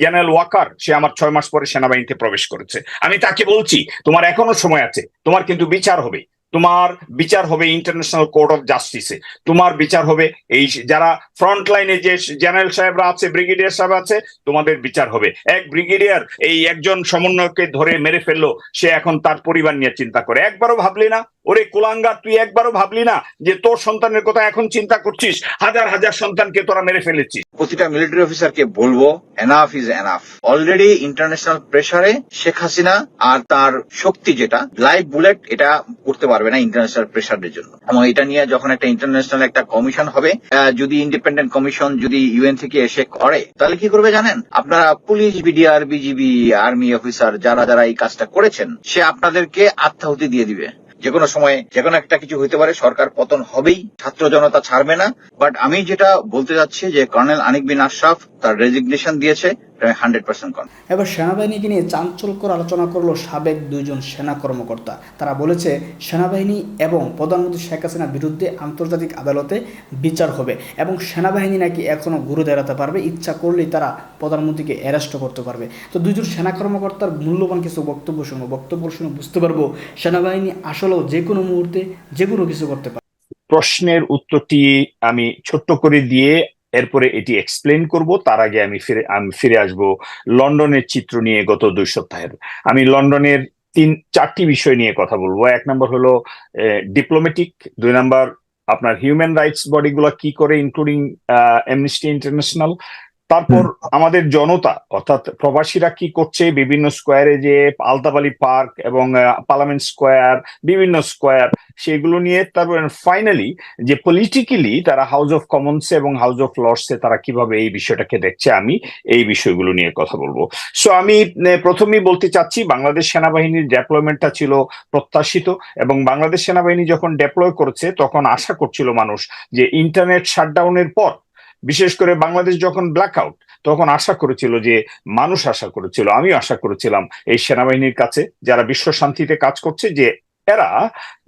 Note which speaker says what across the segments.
Speaker 1: General Waker সে আমার ছয় মাস পরে সেনাবাহিনীতে প্রবেশ করেছে। আমি তাকে বলছি, তোমার এখনও সময় আছে। তোমার কিন্তু বিচার হবে। তোমার বিচার হবে ইন্টারন্যাশনাল কোর্ট অফ জাস্টিসে তোমার বিচার হবে এই যারা ফ্রন্ট লাইনে যে জেনারেল সাহেবরা আছে ব্রিগেডিয়ার সাহেব আছে, তোমাদের বিচার হবে। এক ব্রিগেডিয়ার এই একজন সমন্বয়কে ধরে মেরে ফেলল, সে এখন তার পরিবার নিয়ে চিন্তা করে। একবারও ভাবলি না? ওরে কুলাঙ্গার, তুই একবারও ভাবলি না যে তোর সন্তানের কথা এখন চিন্তা করছিস? হাজার হাজার সন্তানকে তোরা মেরে ফেলেছিস।
Speaker 2: প্রতিটা মিলিটারি অফিসারকে বলব enough is enough already international প্রেসারে শেখ হাসিনা আর তার শক্তি যেটা লাইভ বুলেট এটা করতে পারবে না ইন্টারন্যাশনাল প্রেসারের জন্য। এবং এটা নিয়ে যখন একটা ইন্টারন্যাশনাল একটা কমিশন হবে যদি ইন্ডিপেন্ডেন্ট কমিশন যদি ইউএন থেকে এসে করে, তাহলে কি করবে জানেন? আপনারা police BDR BGB army officer যারা যারা এই কাজটা করেছেন, সে আপনাদেরকে আত্মাহুতি দিয়ে দিবে। যে কোনো সময় যে কোনো একটা কিছু হইতে পারে, সরকার পতন হবেই, ছাত্র জনতা ছাড়বে না। বাট আমি যেটা বলতে যাচ্ছি যে কর্নেল আনিক বিন আশরাফ তার রেজিগনেশন দিয়েছে। হান্ড্রেড পার্সেন্ট
Speaker 3: এবার সেনাবাহিনীকে নিয়ে চাঞ্চল্যকর আলোচনা করল সাবেক দুইজন সেনা কর্মকর্তা। তারা বলেছে সেনাবাহিনী এবং প্রধানমন্ত্রী শেখ হাসিনার বিরুদ্ধে আন্তর্জাতিক আদালতে বিচার হবে এবং সেনাবাহিনী নাকি এখনও ঘুরে দাঁড়াতে পারবে। ইচ্ছা করলেই তারা প্রধানমন্ত্রীকে অ্যারেস্ট করতে পারবে। তো দুইজন সেনা কর্মকর্তার মূল্যবান কিছু বক্তব্য শুনব। বক্তব্য শুনে বুঝতে পারব সেনাবাহিনী আসলেও যে কোনো মুহূর্তে যে কোনো কিছু করতে পারে
Speaker 1: প্রশ্নের উত্তরটি আমি ছোট্ট করে দিয়ে এরপরে এটি এক্সপ্লেন করব, তার আগে আমি ফিরে আমি ফিরে আসব লন্ডনের চিত্র নিয়ে গত দুই সপ্তাহের। আমি লন্ডনের তিন, চারটি বিষয় নিয়ে কথা বলব। এক নম্বর হলো ডিপ্লোমেটিক দুই নম্বর আপনার হিউম্যান রাইটস বডিগুলো কি করে ইনক্লুডিং অ্যামনিস্টি ইন্টারন্যাশনাল তারপর আমাদের জনতা অর্থাৎ প্রবাসীরা কি করছে? বিভিন্ন স্কোয়ারে যে আলতাবালি পার্ক এবং পার্লামেন্ট স্কোয়ার বিভিন্ন স্কোয়ার সেগুলো নিয়ে তারপর ফাইনালি যে পলিটিক্যালি তারা হাউস অফ কমন্স এবং হাউস অফ লর্ডসে তারা কীভাবে এই বিষয়টাকে দেখছে? আমি এই বিষয়গুলো নিয়ে কথা বলব। সো আমি প্রথমেই বলতে চাচ্ছি বাংলাদেশ সেনাবাহিনীর ডেপ্লয়মেন্টটা ছিল প্রত্যাশিত এবং বাংলাদেশ সেনাবাহিনী যখন ডেপ্লয় করেছে তখন আশা করছিল মানুষ যে ইন্টারনেট শাটডাউনের পর বিশেষ করে বাংলাদেশ যখন ব্ল্যাক আউট তখন আশা করেছিল যে মানুষ আশা করেছিল, আমিও আশা করেছিলাম এই সেনাবাহিনীর কাছে, যারা বিশ্ব শান্তিতে কাজ করছে, যে এরা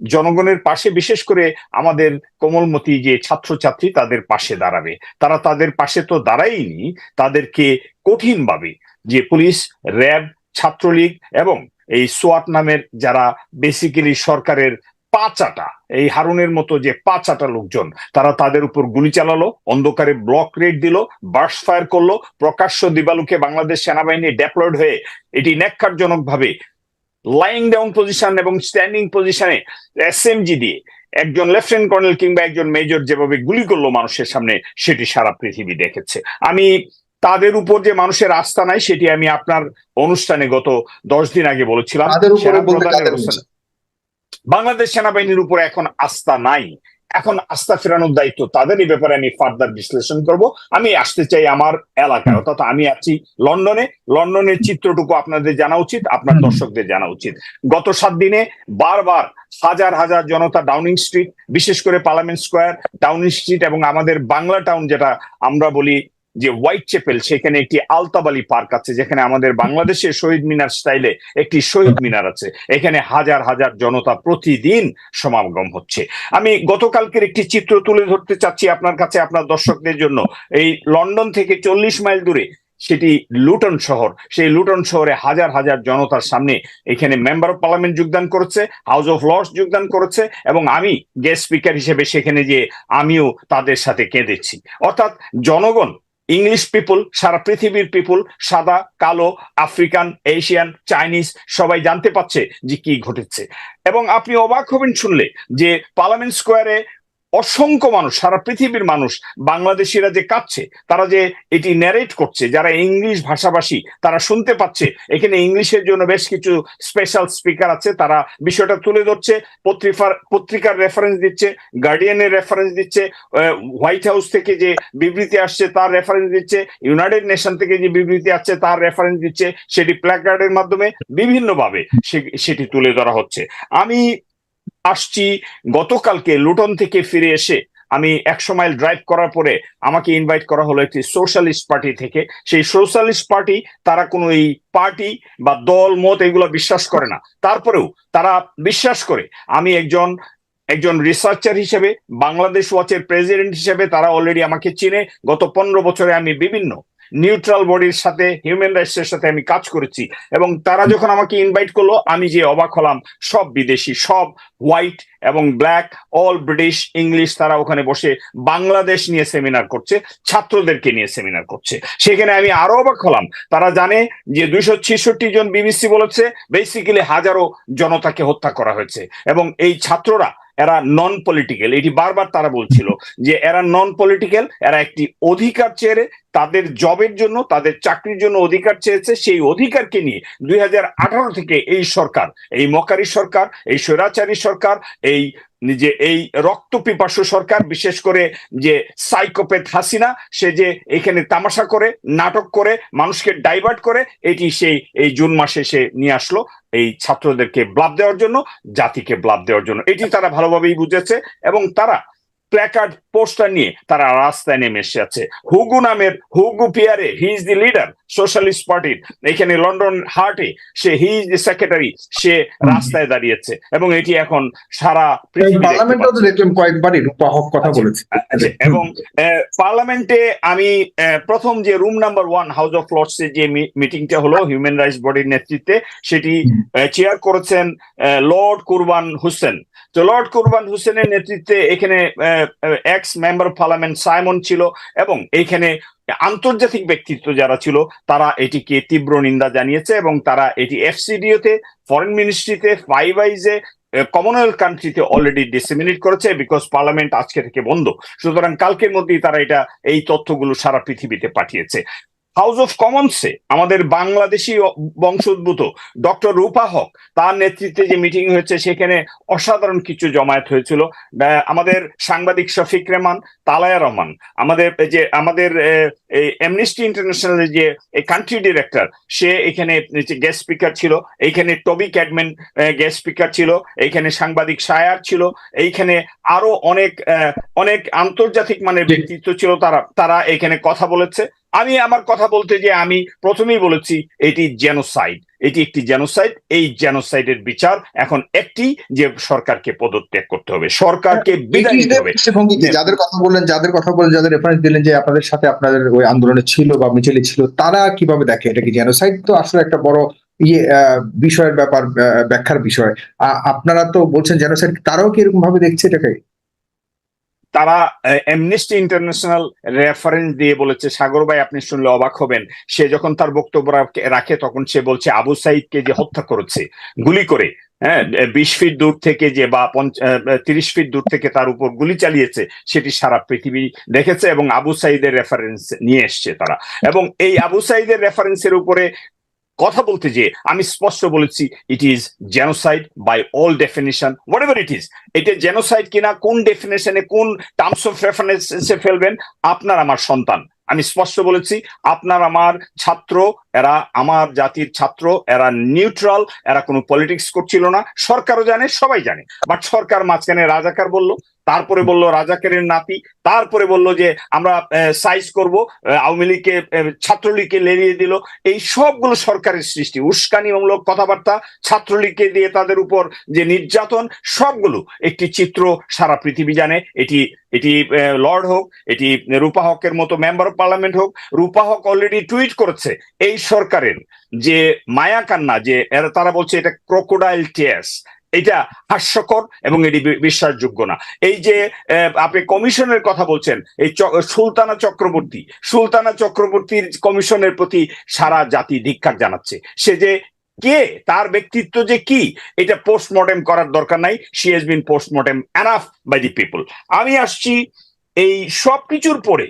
Speaker 1: জনগণের পাশে, বিশেষ করে আমাদের কোমলমতি যে ছাত্রছাত্রী তাদের পাশে দাঁড়াবে। তারা তাদের পাশে তো দাঁড়ায়নি, তাদেরকে কঠিনভাবে যে পুলিশ, র্যাব, ছাত্রলীগ এবং এই সোয়াট নামের যারা বেসিক্যালি সরকারের পাচাটা এই হারুনের মতো যে পাঁচাটা লোকজন তারা তাদের উপর গুলি চালালো অন্ধকারে ব্লক রেড দিল বার্স ফায়ার করল প্রকাশ্য দিবালুকে বাংলাদেশ সেনাবাহিনী ডেপ্লয়েড হয়ে এটি ন্যাক্কারজনক ভাবে লাইং ডাউন পজিশন এবং স্ট্যান্ডিং পজিশনে এসএমজি দিয়ে একজন লেফটেন্যান্ট কর্নেল কিংবা একজন মেজর যেভাবে গুলি করল মানুষের সামনে সেটি সারা পৃথিবী দেখেছে। আমি তাদের উপর যে মানুষের আস্থা নাই সেটি আমি আপনার অনুষ্ঠানে গত দশ দিন আগে বলেছিলাম। বাংলাদেশ সেনাবাহিনীর উপর এখন আস্থা নাই। এখন আস্থা ফেরানোর দায়িত্ব তাদের। এই ব্যাপারে আমি ফার্দার বিশ্লেষণ করব। আমি আসতে চাই আমার এলাকায় অর্থাৎ আমি আছি লন্ডনে। লন্ডনের চিত্রটুকু আপনাদের জানা উচিত আপনার দর্শকদের জানা উচিত। গত সাত দিনে বারবার হাজার হাজার জনতা ডাউনিং স্ট্রিট বিশেষ করে পার্লামেন্ট স্কোয়ার ডাউনিং স্ট্রিট এবং আমাদের বাংলা টাউন যেটা আমরা বলি যে হোয়াইট চেপেল সেখানে একটি আলতাবালি পার্ক আছে, যেখানে আমাদের বাংলাদেশের শহীদ মিনার স্টাইলে একটি শহীদ মিনার আছে। এখানে হাজার হাজার জনতা প্রতিদিন সমাগম হচ্ছে। আমি গতকালকের একটি চিত্র তুলে ধরতে চাচ্ছি আপনার কাছে, আপনার দর্শকদের জন্য। এই লন্ডন থেকে চল্লিশ মাইল দূরে সেটি লুটন শহর। সেই লুটন শহরে হাজার হাজার জনতার সামনে এখানে মেম্বার অফ পার্লামেন্ট যোগদান করেছে, হাউস অফ লর্ডস যোগদান করেছে, এবং আমি গেস্ট স্পিকার হিসেবে সেখানে যে আমিও তাদের সাথে কেঁদেছি। অর্থাৎ জনগণ ইংলিশ পিপুল সারা পৃথিবীর পিপুল সাদা, কালো আফ্রিকান এশিয়ান চাইনিজ সবাই জানতে পারছে যে কি ঘটেছে। এবং আপনি অবাক হবেন শুনলে যে পার্লামেন্ট স্কোয়ারে অসংখ্য মানুষ, সারা পৃথিবীর মানুষ, বাংলাদেশিরা যে কাঁদছে, তারা যে এটি ন্যারেট করছে, যারা ইংলিশ ভাষাভাষী, তারা শুনতে পাচ্ছে, এখানে ইংলিশের জন্য বেশ কিছু স্পেশাল স্পিকার আছে, তারা বিষয়টা তুলে ধরছে পত্রিকার পত্রিকার রেফারেন্স দিচ্ছে গার্ডিয়ানের রেফারেন্স দিচ্ছে হোয়াইট হাউস থেকে যে বিবৃতি আসছে, তার রেফারেন্স দিচ্ছে ইউনাইটেড নেশন থেকে যে বিবৃতি আসছে, তার রেফারেন্স দিচ্ছে, সেটি প্ল্যাকার্ডের মাধ্যমে বিভিন্নভাবে সেটি তুলে ধরা হচ্ছে। আমি আসছি, গতকালকে লুটন থেকে ফিরে এসে আমি একশো মাইল ড্রাইভ করার পরে আমাকে ইনভাইট করা হলো একটি সোশ্যালিস্ট পার্টি থেকে। সেই সোশ্যালিস্ট পার্টি তারা কোনো এই পার্টি বা দল, মত এগুলো বিশ্বাস করে না। তারপরেও তারা বিশ্বাস করে, আমি একজন একজন রিসার্চার হিসেবে, বাংলাদেশ ওয়াচের প্রেসিডেন্ট হিসেবে তারা অলরেডি আমাকে চিনে। গত পনেরো বছরে আমি বিভিন্ন নিউট্রাল বডির সাথে হিউম্যান রাইটস এর সাথে আমি কাজ করেছি। এবং তারা যখন আমাকে ইনভাইট করল, আমি যে অবাক হলাম, সব বিদেশি, সব হোয়াইট এবং ব্ল্যাক অল ব্রিটিশ ইংলিশ তারা ওখানে বসে বাংলাদেশ নিয়ে সেমিনার করছে, ছাত্রদেরকে নিয়ে সেমিনার করছে। সেখানে আমি আরও অবাক হলাম। তারা জানে যে দুইশো ছেষট্টি জন বিবিসি বলেছে বেসিক্যালি হাজারো জনতাকে হত্যা করা হয়েছে। এবং এই ছাত্ররা এরা নন পলিটিক্যাল এটি বারবার তারা বলছিল যে এরা নন পলিটিক্যাল এরা একটি অধিকার চেয়ে তাদের জবের জন্য, তাদের চাকরির জন্য অধিকার চেয়েছে, সেই অধিকারকে নিয়ে দুই হাজার আঠারো থেকে এই সরকার, এই মকারি সরকার, এই স্বৈরাচারী সরকার, এই যে এই রক্ত পিপাসু সরকার, বিশেষ করে যে সাইকোপেথ হাসিনা, সে যে এখানে তামাশা করে, নাটক করে, মানুষকে ডাইভার্ট করে, এটি সেই এই জুন মাসে সে নিয়ে আসলো এই ছাত্রদেরকে ব্লাব দেওয়ার জন্য, জাতিকে ব্লাব দেওয়ার জন্য। এটি তারা ভালোভাবেই বুঝেছে এবং তারা প্ল্যাকার্ড পোস্টার নিয়ে তারা রাস্তায় নেমে এসেছে। হুগু নামের Hugo Pierre he is the leader socialist পার্টির এখানে লন্ডন হার্টে সে হি ইজ দি সেক্রেটারি সে রাস্তায় দাঁড়িয়েছে এবং এটি এখন সারা
Speaker 4: পার্লামেন্টেও দেখলাম কয়েকবারই রূপা হক কথা
Speaker 1: আচ্ছা,
Speaker 4: বলেছে।
Speaker 1: এবং আহ, পার্লামেন্টে আমি প্রথম যে room number one house of lords এ যে মিটিংটা হলো হিউম্যান রাইটস বডির নেতৃত্বে সেটি চেয়ার করেছেন লর্ড কুরবান হোসেন তো লর্ড কুরবান হোসেনের নেতৃত্বে এখানে ex member of parliament Simon ছিল এবং এইখানে আন্তর্জাতিক ব্যক্তিত্ব যারা ছিল, তারা এটিকে তীব্র নিন্দা জানিয়েছে এবং তারা এটি এফসিডিওতে ফরেন মিনিস্ট্রিতে ফাইভ আইজে কমনওয়েলথ কান্ট্রিতে অলরেডি ডিসেমিনেট করেছে বিকজ পার্লামেন্ট আজকে থেকে বন্ধ। সুতরাং কালকের মধ্যেই তারা এটা, এই তথ্যগুলো সারা পৃথিবীতে পাঠিয়েছে। হাউস অফ কমন্সে আমাদের বাংলাদেশি বংশোদ্ভূত ডক্টর রূপা হক তার নেতৃত্বে যে মিটিং হয়েছে সেখানে অসাধারণ কিছু জমায়েত হয়েছিল। আমাদের সাংবাদিক শফিক রেহমান তালায়া রহমান আমাদের এই যে আমাদের এমনিস্টি ইন্টারন্যাশনালের যে কান্ট্রি ডিরেক্টর সে এখানে গেস্ট স্পিকার ছিল এইখানে টবি ক্যাডম্যান গেস্ট স্পিকার ছিল এইখানে সাংবাদিক সায়ার ছিল এইখানে আরও অনেক অনেক আন্তর্জাতিক মানের ব্যক্তিত্ব ছিল তারা তারা এখানে কথা বলেছে। আমি আমার কথা বলতে যে আমি প্রথমেই বলেছি এটি জেনোসাইড এটি একটি জেনোসাইড এই জেনোসাইডের বিচার এখন একটি যে সরকারকে পদত্যাগ করতে হবে সরকারকে বিদায় নিতে হবে।
Speaker 4: দৃষ্টিভঙ্গিতে যাদের কথা বললেন যাদের কথা বলেন যাদের রেফারেন্স দিলেন যে আপনাদের সাথে আপনাদের ওই আন্দোলনে ছিল বা মিছিলে ছিল তারা কীভাবে দেখে? এটা কি জেনোসাইড তো আসলে একটা বড় ইয়ে আহ, বিষয়ের ব্যাপার ব্যাখ্যার বিষয়। আপনারা তো বলছেন জেনোসাইড তারাও কি এরকম ভাবে দেখছে এটাকে?
Speaker 1: তারা এমনিস্টি ইন্টারন্যাশনাল রেফারেন্স দিয়ে বলেছে, সাগর ভাই, আপনি শুনলে অবাক হবেন। সে যখন তার বক্তব্য রাখে- রাখে, তখন সে বলছে, আবু সাইদকে যে হত্যা করেছে, গুলি করে হ্যাঁ বিশ ফিট দূর থেকে যে বা তিরিশ ফিট দূর থেকে তার উপর গুলি চালিয়েছে, সেটি সারা পৃথিবী দেখেছে এবং আবু সাইদের রেফারেন্স নিয়ে এসছে তারা। এবং এই আবু সাইদের রেফারেন্সের উপরে কথা বলতে যে আমি স্পষ্ট বলেছি it is genocide by all definition whatever it is এটা জেনোসাইড কিনা, কোন ডেফিনেশনে কোন টার্মস অফ রেফারেন্সে ফেলবেন, আপনার আমার সন্তান। আমি স্পষ্ট বলেছি, আপনার আমার ছাত্র এরা আমার জাতির ছাত্র, এরা নিউট্রাল এরা কোনো পলিটিক্স করছিল না। সরকারও জানে, সবাই জানে। বাট সরকার মাঝখানে রাজাকার বলল, তারপরে বলল রাজাকারের নাতি, তারপরে বলল যে আমরা সাইজ করব আওয়ামী লীগকে ছাত্রলীগকে লেলিয়ে দিল। এই সবগুলো সরকারের সৃষ্টি, উস্কানিমূলক কথাবার্তা, ছাত্রলীগকে দিয়ে তাদের উপর যে নির্যাতন, সবগুলো। একটি চিত্র সারা পৃথিবী জানে, এটি এটি লর্ড হোক, এটি রূপা হকের মতো মেম্বার অফ পার্লামেন্ট হোক। রূপা হক অলরেডি টুইট করেছে, এই সরকারের যে মায়া কান্না, যে তারা বলছে এটা ক্রোকোডাইল টিয়ার্স এটা হাস্যকর এবং এটি বিশ্বাসযোগ্য না। এই যে আপনি কমিশনের কথা বলছেন, এই সুলতানা চক্রবর্তী, সুলতানা চক্রবর্তীর কমিশনের প্রতি সারা জাতি ধিক্কার জানাচ্ছে। সে যে কে, তার ব্যক্তিত্ব যে কি, এটা পোস্টমর্টেম করার দরকার নাই she has been postmortem enough by the people আমি আসছি এই সব কিছুর পরে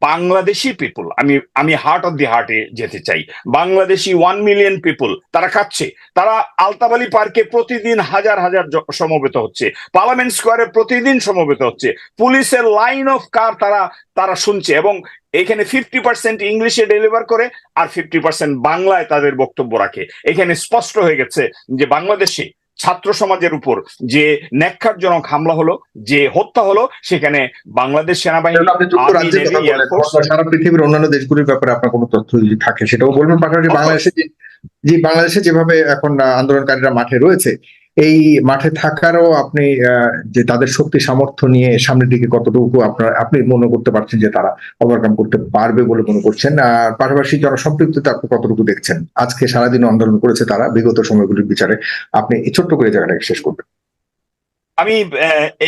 Speaker 1: বাংলাদেশি পিপল আমি আমি হার্ট অফ দি হার্টে যেতে চাই। বাংলাদেশি ওয়ান মিলিয়ন পিপল তারা খাচ্ছে তারা আলতাবালি পার্কে প্রতিদিন হাজার হাজার সমবেত হচ্ছে। পার্লামেন্ট স্কোয়ারে প্রতিদিন সমবেত হচ্ছে। পুলিশের লাইন অফ কার তারা তারা শুনছে এবং এখানে ফিফটি পার্সেন্ট ইংলিশে ডেলিভার করে আর ফিফটি পার্সেন্ট বাংলায় তাদের বক্তব্য রাখে। এখানে স্পষ্ট হয়ে গেছে যে বাংলাদেশে ছাত্র সমাজের উপর যে ন্যাক্কারজনক হামলা হলো যে হত্যা হলো সেখানে বাংলাদেশ সেনাবাহিনী
Speaker 4: সারা পৃথিবীর অন্যান্য দেশগুলির ব্যাপারে আপনার কোনো তথ্য যদি থাকে সেটাও বলবেন। পাশাপাশি বাংলাদেশে যে যে বাংলাদেশে যেভাবে এখন আন্দোলনকারীরা মাঠে রয়েছে এই মাঠে থাকারও আপনি যে তাদের শক্তি সামর্থ্য নিয়ে সামনের দিকে কতটুকু আপনার, আপনি মনে করতে পারছেন যে তারা ওভারকাম করতে পারবে বলে মনে করছেন? আর পাশাপাশি জনসম্পৃক্ততা আপনি কতটুকু দেখছেন? আজকে সারাদিন আন্দোলন করেছে তারা, বিগত সময়গুলির বিচারে। আপনি এই ছোট্ট করে জায়গাটাকে শেষ করবেন
Speaker 1: আমি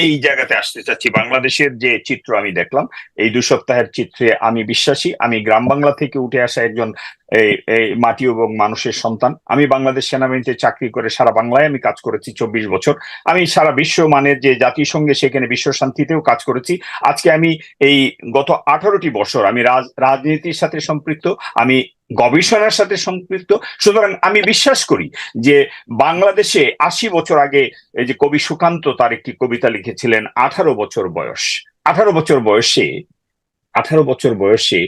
Speaker 1: এই জায়গাতে আসতে চাচ্ছি। বাংলাদেশের যে চিত্র আমি দেখলাম, এই দু সপ্তাহের চিত্রে আমি বিশ্বাসী। আমি গ্রাম বাংলা থেকে উঠে আসা একজন এই এই মাটি এবং মানুষের সন্তান। আমি বাংলাদেশ সেনাবাহিনীতে চাকরি করে সারা বাংলায় আমি কাজ করেছি চব্বিশ বছর। আমি সারা বিশ্ব মানের যে জাতিসংঘে সেখানে বিশ্ব শান্তিতেও কাজ করেছি। আজকে আমি এই গত আঠারোটি বছর আমি রাজ- রাজনীতির সাথে সম্পৃক্ত, আমি গবেষণার সাথে সম্পৃক্ত। সুতরাং আমি বিশ্বাস করি যে বাংলাদেশে আশি বছর আগে এই যে কবি সুকান্ত তার একটি কবিতা লিখেছিলেন, আঠারো বছর বয়স। আঠারো বছর বয়সে, আঠারো বছর বয়সে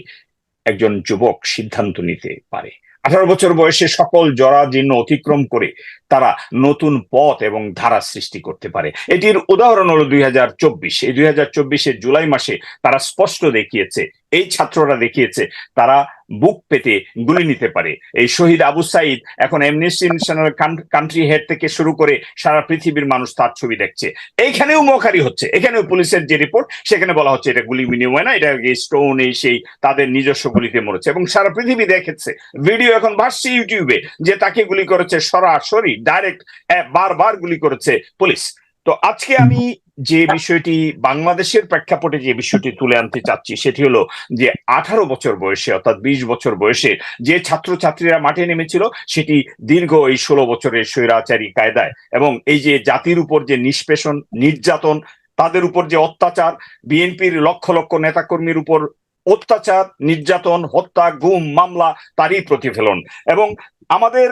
Speaker 1: একজন যুবক সিদ্ধান্ত নিতে পারে। আঠারো বছর বয়সে সকল জরাজীর্ণ অতিক্রম করে তারা নতুন পথ এবং ধারা সৃষ্টি করতে পারে। এটির উদাহরণ হলো দুই হাজার চব্বিশ। এই দুই হাজার চব্বিশের জুলাই মাসে তারা স্পষ্ট দেখিয়েছে এই ছাত্ররা দেখিয়েছে, তারা বুক পেতে গুলি নিতে পারে। এই শহীদ আবু সাইদ এখন এমনেস্টি ইন্টারন্যাশনাল কান্ট্রি হেড থেকে শুরু করে সারা পৃথিবীর মানুষ তার ছবি দেখছে। এইখানেও মোখারি হচ্ছে। এখানেও পুলিশের যে রিপোর্ট সেখানে বলা হচ্ছে এটা গুলি বিনিময় না এটা স্টোন এই সেই তাদের নিজস্ব গুলিতে মরেছে এবং সারা পৃথিবী দেখেছে। ভিডিও এখন ভাসছে ইউটিউবে যে তাকে গুলি করেছে সরাসরি ডাইরেক্ট বারবার গুলি করেছে পুলিশ। তো আজকে আমি যে বিষয়টি বাংলাদেশের প্রেক্ষাপটে যে বিষয়টি তুলে আনতে চাচ্ছি সেটি হলো যে আঠারো বছর বয়সে অর্থাৎ বিশ বছর বয়সে যে ছাত্রছাত্রীরা মাঠে নেমেছিল সেটি দীর্ঘ এই ষোলো বছরের স্বৈরাচারী কায়দায় এবং এই যে জাতির উপর যে নিষ্পেষণ নির্যাতন তাদের উপর যে অত্যাচার বিএনপির লক্ষ লক্ষ নেতাকর্মীর উপর অত্যাচার নির্যাতন হত্যা গুম মামলা তারই প্রতিফলন এবং আমাদের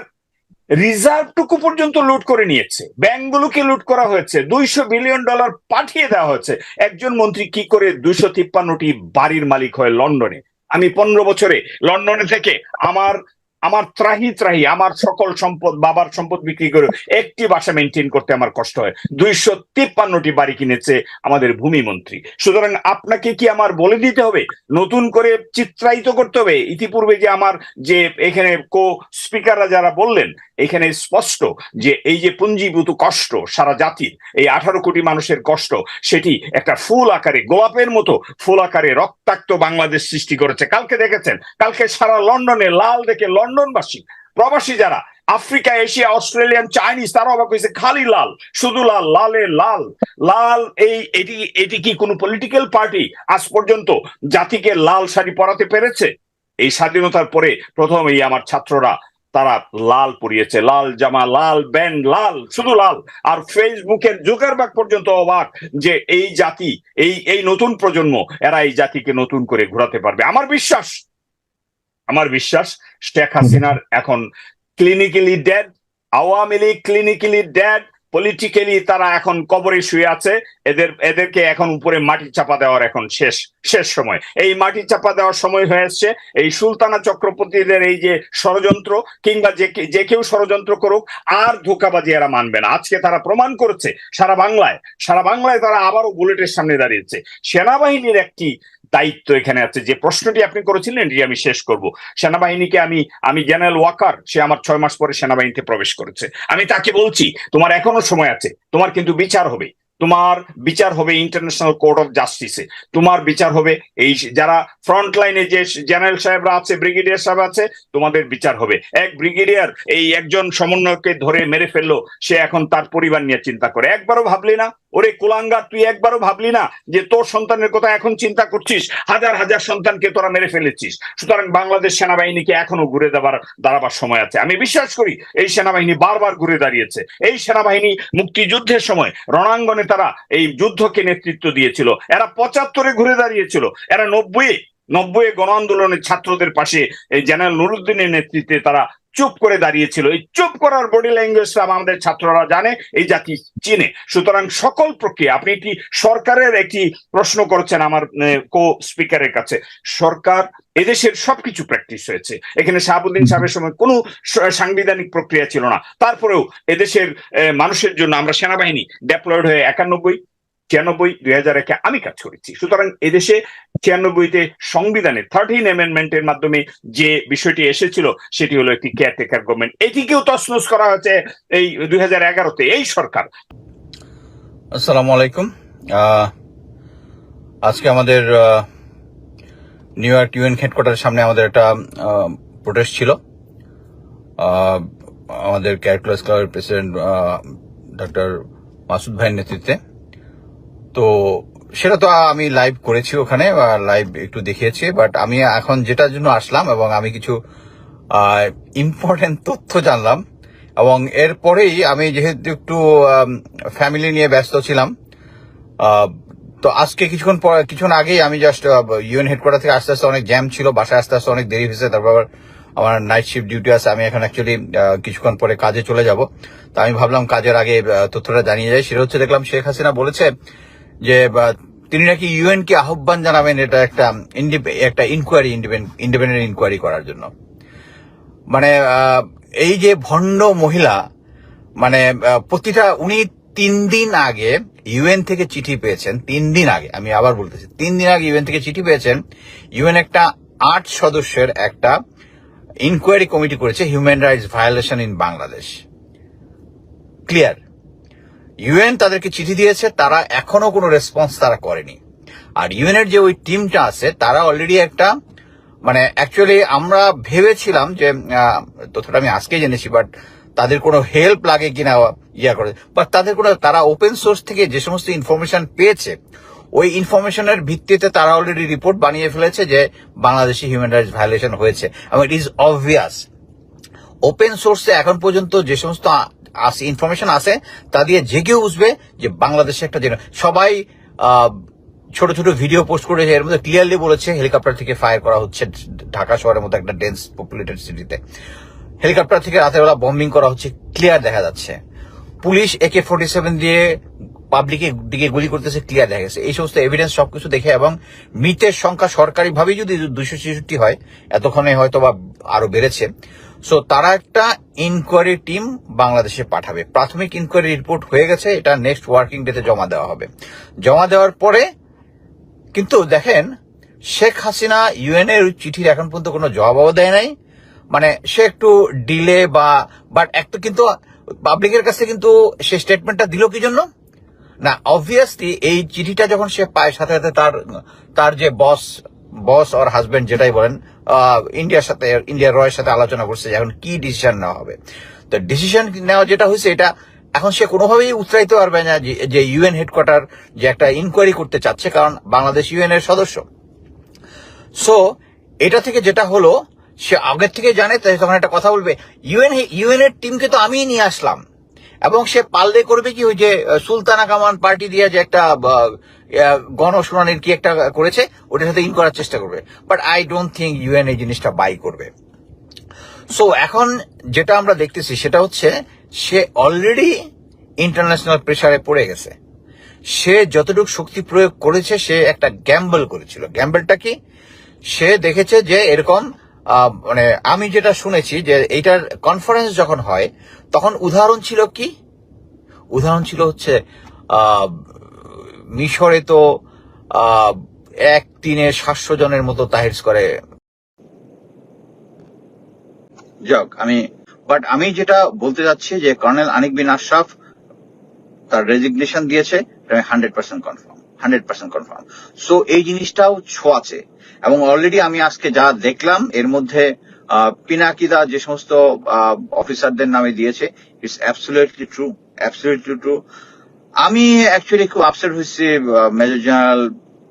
Speaker 1: রিজার্ভটুকু পর্যন্ত লুট করে নিয়েছে। ব্যাংকগুলোকে লুট করা হয়েছে। দুইশো বিলিয়ন ডলার পাঠিয়ে দেওয়া হয়েছে। একজন মন্ত্রী কি করে দুইশো তিপ্পান্নটি বাড়ির মালিক হয় লন্ডনে? আমি পনেরো বছরে লন্ডনে থেকে আমার আমার ত্রাহি ত্রাহি, আমার সকল সম্পদ, বাবার সম্পদ বিক্রি করে একটি বাসা মেনটেন করতে আমার কষ্ট হয়। দুইশো তিপ্পান্নটি বাড়ি কিনেছে আমাদের ভূমি মন্ত্রী। সুতরাং আপনাকে কি আমার বলে দিতে হবে? নতুন করে চিত্রায়িত করতে হবে? ইতিপূর্বে যে আমার যে এখানে কো স্পিকাররা যারা বললেন এখানে স্পষ্ট যে এই যে পুঞ্জীভূত কষ্ট সারা জাতির এই আঠারো কোটি মানুষের কষ্ট, সেটি একটা ফুল আকারে, গোলাপের মতো ফুল আকারে রক্তাক্ত বাংলাদেশ সৃষ্টি করেছে। কালকে দেখেছেন, কালকে সারা লন্ডনে, লাল দেখে লন্ডনবাসী, প্রবাসী যারা, আফ্রিকা, এশিয়া, অস্ট্রেলিয়ান, চাইনিজ, তারা অবাক হয়েছে, খালি লাল, শুধু লাল, লালে লাল। লাল এই, এটি এটি কি কোনো পলিটিক্যাল পার্টি আজ পর্যন্ত জাতিকে লাল শাড়ি পরাতে পেরেছে? এই স্বাধীনতার পরে প্রথম এই আমার ছাত্ররা তারা লাল পরিয়েছে, লাল জামা, লাল ব্যান্ড, লাল, শুধু লাল। আর ফেসবুকের জুকারবাগ পর্যন্ত অবাক যে এই জাতি, এই এই নতুন প্রজন্ম, এরা এই জাতিকে নতুন করে ঘোরাতে পারবে। আমার বিশ্বাস আমার বিশ্বাস, শেখ হাসিনার এখন clinically dead Awami League clinically dead politically তারা এখন কবরে শুয়ে আছে, এদের, এদেরকে এখন উপরে মাটি চাপা দেওয়ার এখন শেষ শেষ সময়। এই মাটি চাপা দেওয়ার সময় হয়ে আসছে, এই সুলতানা চক্রবর্তীদের এই যে ষড়যন্ত্র, কিংবা যে যে কেউ ষড়যন্ত্র করুক, আর ধোকাবাজি এরা মানবে না। আজকে তারা প্রমাণ করেছে সারা বাংলায় সারা বাংলায় তারা আবারও বুলেটের সামনে দাঁড়িয়েছে। সেনাবাহিনীর একটি দায়িত্ব এখানে আছে। যে প্রশ্নটি আপনি করেছিলেন এটি আমি শেষ করব। সেনাবাহিনীকে আমি আমি জেনারেল ওয়াকার, সে আমার ছয় মাস পরে সেনাবাহিনীতে প্রবেশ করেছে। আমি তাকে বলছি, তোমার এখনও সময় আছে। তোমার কিন্তু বিচার হবে। তোমার বিচার হবে ইন্টারন্যাশনাল কোর্ট অফ জাস্টিসে তোমার বিচার হবে এই যারা ফ্রন্ট লাইনে যে জেনারেল সাহেবরা আছে, ব্রিগেডিয়ার সাহেব আছে, তোমাদের বিচার হবে। এক ব্রিগেডিয়ার এই একজন সমন্বয়কে ধরে মেরে ফেলল, সে এখন তার পরিবার নিয়ে চিন্তা করে। একবারও ভাবলি না? ওরে কুলাঙ্গার, তুই একবারও ভাবলি না যে তোর সন্তানের কথা এখন চিন্তা করছিস? হাজার হাজার সন্তানকে তোরা মেরে ফেলেছিস। সুতরাং বাংলাদেশ সেনাবাহিনীকে এখনও ঘুরে দেবার, দাঁড়াবার সময় আছে। আমি বিশ্বাস করি, এই সেনাবাহিনী বারবার ঘুরে দাঁড়িয়েছে। এই সেনাবাহিনী মুক্তিযুদ্ধের সময় রণাঙ্গনে তারা এই যুদ্ধকে নেতৃত্ব দিয়েছিল। এরা পঁচাত্তরে ঘুরে দাঁড়িয়েছিল। এরা নব্বই নব্বই গণ আন্দোলনের ছাত্রদের পাশে এই জেনারেল নুরুদ্দিনের নেতৃত্বে তারা চুপ করে দাঁড়িয়েছিল। এই চুপ করার বডি ল্যাঙ্গুয়েজটা আমাদের ছাত্ররা জানে, এই জাতি চিনে। সুতরাং সকল প্রক্রিয়া, আপনি একটি সরকারের একটি প্রশ্ন করছেন আমার কো স্পিকারের কাছে? সরকার, এদেশের সবকিছু প্র্যাকটিস হয়েছে। এখানে শাহাবুদ্দিন সাহেবের সময় কোনো সাংবিধানিক প্রক্রিয়া ছিল না। তারপরেও এদেশের মানুষের জন্য আমরা সেনাবাহিনী ডেপ্লয়েড হয়ে একানব্বই ছিয়ানব্বই, দুই হাজার একে আমি কাজ করেছি। সুতরাং এদেশে ছিয়ানব্বইতে সংবিধানের থার্টিন অ্যামেন্ডমেন্টের মাধ্যমে যে বিষয়টি এসেছিল, সেটি হলো একটি কেয়ারটেকার গভর্নমেন্ট এটিকেও তসনস করা হয়েছে এই দুই হাজার এগারোতে, এই সরকার।
Speaker 2: আসসালামু আলাইকুম। আজকে আমাদের নিউ ইয়র্ক ইউএন হেডকোয়ার্টারের সামনে আমাদের একটা প্রোটেস্ট ছিল। আমাদের ক্যালকুলাস ক্লাবের প্রেসিডেন্ট ডক্টর মাসুদ ভাইয়ের নেতৃত্বে। তো সেটা তো আমি লাইভ করেছি ওখানে লাইভ একটু দেখিয়েছি বাট আমি এখন যেটার জন্য আসলাম এবং আমি কিছু ইম্পর্টেন্ট তথ্য জানলাম এবং এরপরেই আমি যেহেতু একটু ফ্যামিলি নিয়ে ব্যস্ত ছিলাম তো আজকে কিছুক্ষণ পর, কিছুক্ষণ আগেই আমি জাস্ট ইউএন হেডকোয়ার্টার থেকে আস্তে আস্তে অনেক জ্যাম ছিল, বাসায় আস্তে আস্তে অনেক দেরি হয়েছে, তারপর আবার আমার নাইট শিফট ডিউটি আছে, আমি এখন অ্যাকচুয়ালি কিছুক্ষণ পরে কাজে চলে যাব। তো আমি ভাবলাম কাজের আগে তথ্যটা জানিয়ে যাই। সেটা হচ্ছে দেখলাম শেখ হাসিনা বলেছে যে তিনি নাকি ইউএন কে আহ্বান জানাবেন এটা একটা একটা ইনকোয়ারি ইন্ডিপেন্ডেন্ট ইনকোয়ারি করার জন্য। মানে এই যে ভণ্ড মহিলা মানে প্রতিটা উনি তিন দিন আগে ইউএন থেকে চিঠি পেয়েছেন, তিন দিন আগে, আমি আবার বলতেছি, তিন দিন আগে ইউএন থেকে চিঠি পেয়েছেন ইউএন একটা আট সদস্যের একটা ইনকোয়ারি কমিটি করেছে human rights violation in Bangladesh clear UN তাদেরকে চিঠি দিয়েছে, তারা এখনও কোনো রেসপন্স তারা করেনি। আর ইউএন এর যে ওই টিমটা আছে, তারা অলরেডি একটা মানে অ্যাকচুয়ালি আমরা ভেবেছিলাম যে তথ্যটা আমি আজকে জেনেছি বাট তাদের কোনো হেল্প লাগে কিনা ইয়া করে বাট তাদের কোনো, তারা ওপেন সোর্স থেকে যে সমস্ত ইনফরমেশন পেয়েছে, ওই ইনফরমেশনের ভিত্তিতে তারা অলরেডি রিপোর্ট বানিয়ে ফেলেছে যে বাংলাদেশে হিউম্যান রাইটস ভায়োলেশন হয়েছে। এবং ইট ইজ অবভিয়াস ওপেন সোর্সে এখন পর্যন্ত যে সমস্ত ইনফরমেশন আছে তা দিয়ে যে কেউ বুঝবে যে বাংলাদেশে একটা জেনে সবাই ছোট ছোট ভিডিও পোস্ট করে এর মধ্যে ক্লিয়ারলি বলেছে হেলিকপ্টার থেকে ফায়ার করা হচ্ছে ঢাকা শহরের মধ্যে একটা ডেন্স পপুলেটেড সিটিতে হেলিকপ্টার থেকে রাতের বেলা বম্বিং করা হচ্ছে ক্লিয়ার দেখা যাচ্ছে। পুলিশ একে ফোর্টি সেভেন দিয়ে পাবলিকের দিকে গুলি করতেছে ক্লিয়ার দেখা গেছে। এই সমস্ত এভিডেন্স সবকিছু দেখে এবং মৃতের সংখ্যা সরকারিভাবেই যদি দুশো ছেষট্টি হয়, এতক্ষণে হয়তো বা আরও বেড়েছে। সো তারা একটা ইনকোয়ারি টিম বাংলাদেশে পাঠাবে। প্রাথমিক ইনকোয়ারি রিপোর্ট হয়ে গেছে, এটা নেক্সট ওয়ার্কিং ডেতে জমা দেওয়া হবে। জমা দেওয়ার পরে কিন্তু দেখেন, শেখ হাসিনা ইউএন এর চিঠির এখন পর্যন্ত কোনো জবাবও দেয় নাই। মানে সে একটু ডিলে বা বাট একটা কিন্তু পাবলিকের কাছে কিন্তু সে স্টেটমেন্টটা দিল কি জন্য? না অবভিয়াসলি এই চিঠিটা যখন সে পায়, সাথে সাথে তার তার যে বস বস আর হাজবেন্ড যেটাই বলেন ইন্ডিয়ার সাথে, ইন্ডিয়ার রয়ের সাথে আলোচনা করছে এখন কি ডিসিশন নেওয়া হবে। তো ডিসিশন নেওয়া যেটা হয়েছে, এটা এখন সে কোনোভাবেই উৎসাহিত পারবে না যে- যে ইউএন হেডকোয়ার্টার যে একটা ইনকোয়ারি করতে চাচ্ছে, কারণ বাংলাদেশ ইউএন এর সদস্য। সো এটা থেকে যেটা হলো, সে আগের থেকে জানে, তাই তখন একটা কথা বলবে ইউএন ইউএন এর টিমকে তো আমিই নিয়ে আসলাম। এবং সে পাল্লে করবে কি ওই যে সুলতানা কামান পার্টি দিয়ে যে একটা গণশুনানির কি একটা করেছে, ওটার সাথে ইন করার চেষ্টা করবে। But I don't think UN এই জিনিসটা বাই করবে। সো এখন যেটা আমরা দেখতেছি, সেটা হচ্ছে সে অলরেডি ইন্টারন্যাশনাল প্রেসারে পড়ে গেছে। সে যতটুকু শক্তি প্রয়োগ করেছে, সে একটা গ্যাম্বল করেছিল। গ্যাম্বলটা কি? সে দেখেছে যে এরকম মানে আমি যেটা শুনেছি যে এইটার কনফারেন্স যখন হয়, তখন উদাহরণ ছিল কি? উদাহরণ ছিল হচ্ছে মিশরে তো এক দিনে সাতশো জনের মতো তাহিরস করে।
Speaker 5: যাক, আমি বাট আমি যেটা বলতে যাচ্ছি যে কর্নেল আনিক বিন আশরাফ তার রেজিগনেশন দিয়েছে hundred percent confirm hundred percent confirm so এই জিনিসটাও ছোঁয়াছে এবং অলরেডি আমি আজকে যা দেখলাম, এর মধ্যে পিনাকিদা যে সমস্ত অফিসারদের নামে দিয়েছে it's absolutely true absolutely true আমি অ্যাকচুয়ালি খুব আপসেট হয়েছি মেজর জেনারেল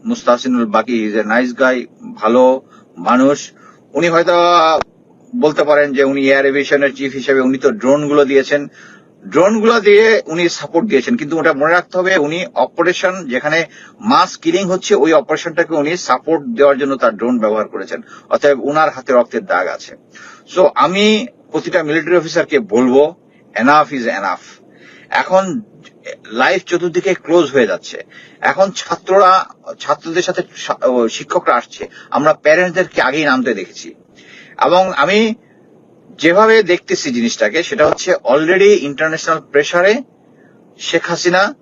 Speaker 5: মুস্তাসিনুল বাকি ইজ এ নাইস গাই ভালো মানুষ। উনি হয়তো বলতে পারেন যে উনি এয়ার এভিয়েশনের চিফ হিসেবে উনি তো ড্রোনগুলো দিয়েছেন। ড্রোনগুলো দিয়ে উনি সাপোর্ট দিয়েছেন, কিন্তু ওটা মনে রাখতে হবে, উনি অপারেশন যেখানে মাস কিলিং হচ্ছে, ওই অপারেশনটাকে উনি সাপোর্ট দেওয়ার জন্য তার ড্রোন ব্যবহার করেছেন। অতএব উনার হাতে রক্তের দাগ আছে। সো আমি প্রতিটা মিলিটারি অফিসারকে বলব এনাফ ইজ এনাফ এখন লাইফ চতুর্দিকে ক্লোজ হয়ে যাচ্ছে। এখন ছাত্ররা, ছাত্রদের সাথে শিক্ষকরা আসছে। আমরা প্যারেন্টসদেরকে আগেই নামতে দেখেছি। এবং আমি যেভাবে দেখতেছি জিনিসটাকে, সেটা হচ্ছে অলরেডি ইন্টারন্যাশনাল প্রেসারে শেখ হাসিনা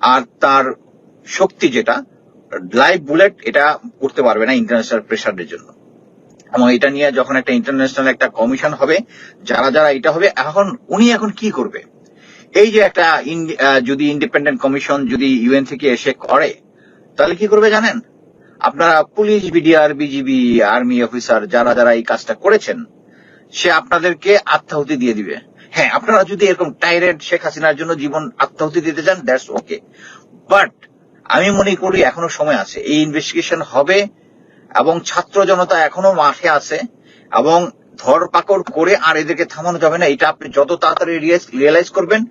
Speaker 5: আর তার
Speaker 2: শক্তি যেটা লাইভ বুলেট এটা করতে পারবে না ইন্টারন্যাশনাল প্রেশারের জন্য। এবং এটা নিয়ে যখন একটা ইন্টারন্যাশনাল একটা কমিশন হবে, যারা যারা এটা হবে, এখন উনি এখন কি করবে? এই যে একটা যদি ইন্ডিপেন্ডেন্ট কমিশন যদি ইউএন থেকে এসে করে, তাহলে কি করবে জানেন? আপনারা police BDR BGB army officer যারা যারা এই কাজটা করেছেন, সে আপনাদেরকে আত্মাহুতি দিয়ে দিবে। হ্যাঁ আপনারা যদি এরকম টাইরেড শেখ হাসিনার জন্য জীবন আত্মাহুতি দিতে চান দ্যাটস ওকে বাট আমি মনে করি এখনও সময় আছে। এই ইনভেস্টিগেশন হবে এবং ছাত্র জনতা এখনও মাঠে আছে এবং ধরপাকড় করে আর এদেরকে থামানো যাবে না। এটা আপনি যত তাড়াতাড়ি রিয়েলাইজ করবেন।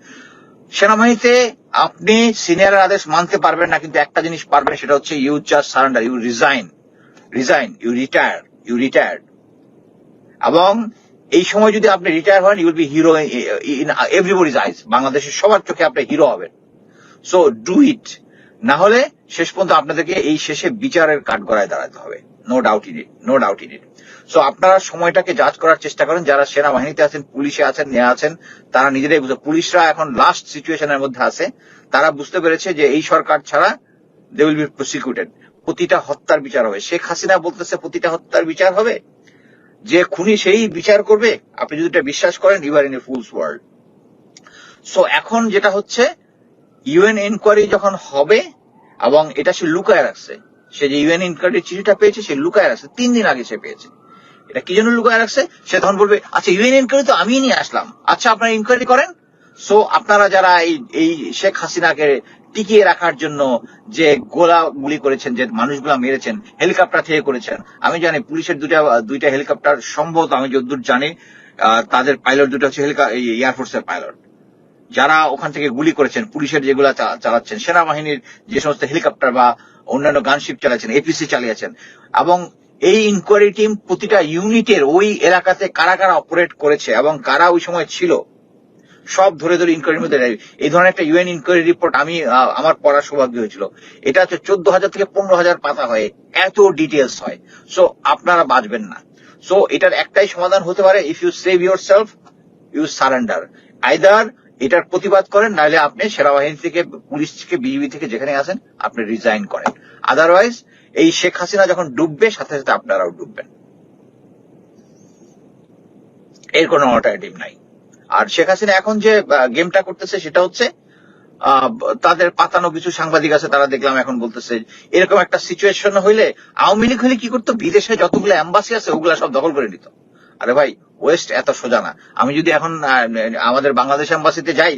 Speaker 2: সেনাবাহিনীতে আপনি সিনিয়রের আদেশ মানতে পারবেন না, কিন্তু একটা জিনিস পারবেন, সেটা হচ্ছে you just surrender you resign resign you retire you retired এবং এই সময় যদি আপনি রিটায়ার হন you'll be hero in everybody's eyes বাংলাদেশের সবার চোখে আপনি হিরো হবেন। সো ডু ইট না হলে শেষ পর্যন্ত আপনাদেরকে এই শেষে বিচারের কাঠগড়ায় দাঁড়াতে হবে। No doubt in it no doubt in it so আপনারা সময়টাকে জাজ করার চেষ্টা করেন। যারা সেনাবাহিনীতে আছেন, পুলিশে আছেন নেওয়া আছেন, তারা নিজেরাই বুঝে পুলিশরা এখন লাস্ট সিচুয়েশনের মধ্যে আছে। তারা বুঝতে পেরেছে যে এই সরকার ছাড়া দে উইল বি প্রসিকিউটেড প্রতিটা হত্যার বিচার হবে। শেখ হাসিনা বলতেছে, প্রতিটা হত্যার বিচার হবে। যে খুনি সেই বিচার করবে। আপনি যদি এটা বিশ্বাস করেন you are in a fool's world so এখন যেটা হচ্ছে ইউএন এনকোয়ারি যখন হবে, এবং এটা সে লুকায় রাখছে, সে যে ইউএন ইনকোয়ারির চিঠিটা পেয়েছে, সে লুকায় রাখছে। তিন দিন আগে সে পেয়েছে। এটা কি জন্য লুকায় রাখছে? সে তখন বলবে আচ্ছা ইউএন ইনকোয়ারি তো আমি নিয়ে আসলাম। আচ্ছা আপনারা ইনকোয়ারি করেন? সো আপনারা যারা এই এই শেখ হাসিনাকে টিকিয়ে রাখার জন্য যে গোলা গুলি করেছেন, যে মানুষগুলা মেরেছেন, হেলিকপ্টার থেকে করেছেন, আমি জানি পুলিশের দুটা দুইটা হেলিকপ্টার সম্ভবত, আমি যতদূর জানি তাদের পাইলট দুটো হচ্ছে এয়ারফোর্সের পাইলট। যারা ওখান থেকে গুলি করেছেন, পুলিশের যেগুলা চালাচ্ছেন, সেনাবাহিনীর যে সমস্ত হেলিকপ্টার বা অন্যান্য গানশিপ চালাচ্ছেন এপিসি চালিয়েছেন, এবং এই ইনকোয়ারি টিম প্রতিটা ইউনিটের ওই এলাকাতে কারা কারা অপারেট করেছে এবং কারা ওই সময় ছিল? সব ধরে ধরে ইনকোয়ারির মধ্যে এই ধরনের একটা ইউএন ইনকোয়ারি রিপোর্ট আমি আমার পড়ার সৌভাগ্য হয়েছিল। এটা হচ্ছে চোদ্দ হাজার থেকে পনেরো হাজার পাতা হয় এত ডিটেলস হয়। সো আপনারা বাঁচবেন না। সো এটার একটাই সমাধান হতে পারে if you save yourself you surrender either এটার প্রতিবাদ করেন, নাহলে আপনি সেনাবাহিনী থেকে, পুলিশ থেকে বিজিবি থেকে যেখানে আছেন, আপনি রিজাইন করেন। আদারওয়াইজ এই শেখ হাসিনা যখন ডুববে, সাথে সাথে আপনারাও ডুববেন। এর কোনো অল্টারনেটিভ নাই। আর শেখ হাসিনা এখন যে গেমটা করতেছে, সেটা হচ্ছে তাদের পাতানো কিছু সাংবাদিক আছে, তারা দেখলাম এখন বলতেছে, এরকম একটা সিচুয়েশন হইলে আওয়ামী লীগ হলে কি করতো? বিদেশে যতগুলো অ্যাম্বাসি আছে, ওগুলা সব দখল করে নিত। আরে ভাই ওয়েস্ট এত সোজা না। আমি যদি এখন আমাদের বাংলাদেশ এম্বাসিতে যাই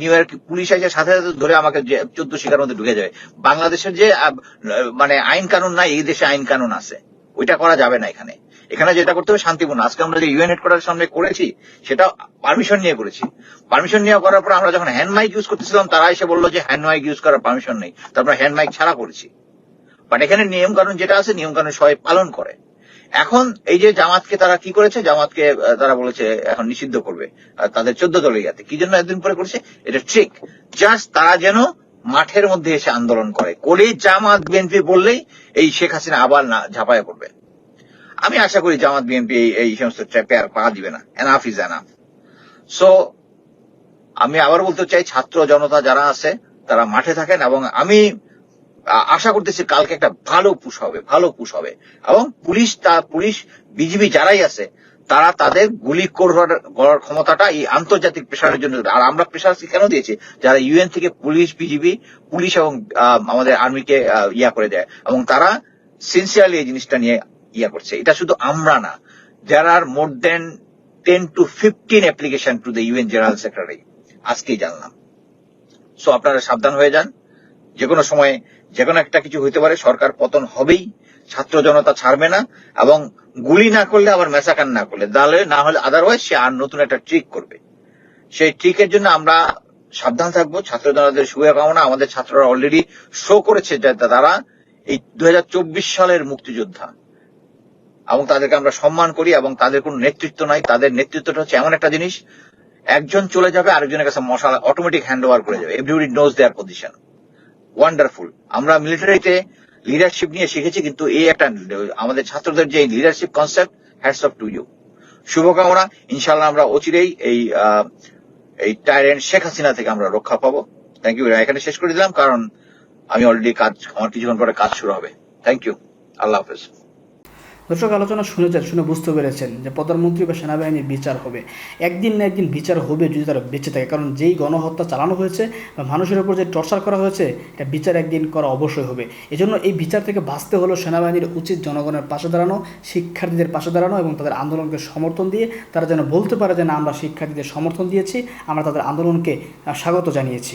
Speaker 2: নিউ ইয়র্ক পুলিশ এসে সাথে সাথে ধরে আমাকে চোদ্দ শিকার মধ্যে ঢুকে যাবে। বাংলাদেশের যে মানে আইন কানুন নাই, এই দেশে আইন কানুন আছে। ওইটা করা যাবে না এখানে। এখানে যেটা করতে হবে, শান্তিপূর্ণ। আজকে আমরা যে ইউএন হেডকোয়ার্টার সামনে করেছি, সেটা পারমিশন নিয়ে করেছি। পারমিশন নিয়ে করার পর আমরা যখন হ্যান্ড মাইক ইউজ করতেছিলাম, তারা এসে বলল যে হ্যান্ড মাইক ইউজ করার পারমিশন নেই। তারপর হ্যান্ড মাইক ছাড়া করেছি। বাট এখানে নিয়ম কানুন যেটা আছে, নিয়ম কানুন সবাই পালন করে। এখন এই যে জামাতকে তারা কি করেছে? জামাতকে তারা বলেছে, এখন নিষিদ্ধ করবে। তাদের চোদ্দ দলের ইয়াতে কি জন্য একদিন পরে করেছে? এটা ট্রিক জাস্ট তারা যেন মাঠের মধ্যে এসে আন্দোলন করে। করে জামাত বিএনপি বললেই এই শেখ হাসিনা আবার না, ঝাঁপায় পড়বে। আমি আশা করি জামাত বিএনপি এই সমস্ত ট্র্যাপে আর পা দিবে না। এনাফ ইজ এনাফ সো আমি আবার বলতে চাই, ছাত্র জনতা যারা আছে, তারা মাঠে থাকেন এবং আমি আশা করতেছি কালকে একটা ভালো পুশ হবে, ভালো পুশ হবে। এবং পুলিশ তা, পুলিশ, বিজিবি যারাই আছে, তারা তাদের গুলি করার ক্ষমতাটা এই আন্তর্জাতিক প্রেশারের জন্য আর আমরা প্রেশার কেন দিয়েছি? যারা ইউএন থেকে পুলিশ, বিজিবি, পুলিশ এবং আমাদের আর্মিকে ইয়া করে দেয়। এবং তারা সিনসিয়ারলি এই জিনিসটা নিয়ে ইয়া করছে। এটা শুধু আমরা না। There are more than ten to fifteen application to the UN general secretary আজকেই জানলাম। সো আপনারা সাবধান হয়ে যান। যে কোনো সময় যে কোনো একটা কিছু হইতে পারে, সরকার পতন হবেই, ছাত্র জনতা ছাড়বে না, এবং গুলি না করলে আবার মেসাকান না করলে। তাহলে না হলে আদারওয়াইজ সে আর নতুন একটা ট্রিক করবে। সেই ট্রিকের জন্য আমরা সাবধান থাকব। ছাত্র জনতাদের শুভকামনা। আমাদের ছাত্ররা অলরেডি শো করেছে তারা এই দু হাজার চব্বিশ সালের মুক্তিযোদ্ধা। এবং তাদেরকে আমরা সম্মান করি এবং তাদের কোনো নেতৃত্ব নাই। তাদের নেতৃত্বটা হচ্ছে এমন একটা জিনিস, একজন চলে যাবে, আরেকজনের কাছে মশালা অটোমেটিক হ্যান্ড ওভার করে যাবে everybody knows their position wonderful আমরা মিলিটারিতে লিডারশিপ নিয়ে শিখেছি, কিন্তু এই একটা, আমাদের ছাত্রদের যে leadership concept hats off to you শুভকামনা ইনশাল্লাহ আমরা অচিরেই এই এই টাইরেন্ট শেখ হাসিনা থেকে আমরা রক্ষা পাবো। থ্যাংক ইউ এখানে শেষ করে দিলাম, কারণ আমি অলরেডি কাজ, আমার কিছুক্ষণ পরে কাজ শুরু হবে। থ্যাংক ইউ আল্লাহ হাফেজ।
Speaker 3: দর্শক, আলোচনা শুনেছেন, শুনে বুঝতে পেরেছেন যে প্রধানমন্ত্রী বা সেনাবাহিনীর বিচার হবে। একদিন না একদিন বিচার হবে যদি তারা বেঁচে থাকে। কারণ যেই গণহত্যা চালানো হয়েছে বা মানুষের উপর যে টর্চার করা হয়েছে, এটা বিচার একদিন করা অবশ্যই হবে। এজন্য এই বিচার থেকে বাঁচতে হলেও সেনাবাহিনীর উচিত জনগণের পাশে দাঁড়ানো, শিক্ষার্থীদের পাশে দাঁড়ানো এবং তাদের আন্দোলনকে সমর্থন দিয়ে তারা যেন বলতে পারে যে, না, আমরা শিক্ষার্থীদের সমর্থন দিয়েছি, আমরা তাদের আন্দোলনকে স্বাগত জানিয়েছি।